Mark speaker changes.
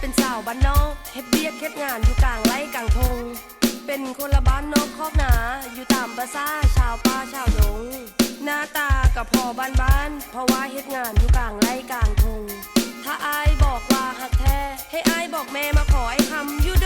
Speaker 1: เป็นสาวบ้านนอกเฮ็ดเบียกเฮ็ดงานอยู่กลางไร่กลางทง เป็นคนละบ้านนอกคอกหนา อยู่ตามภาษาชาวป่าชาวดง หน้าตากับพอบ้านบ้านเพราะว่าเฮ็ดงานอยู่กลางไร่กลางทง ถ้าอายบอกว่าหักแท้ ให้อายบอกแม่มาขอไอ้คำอยู่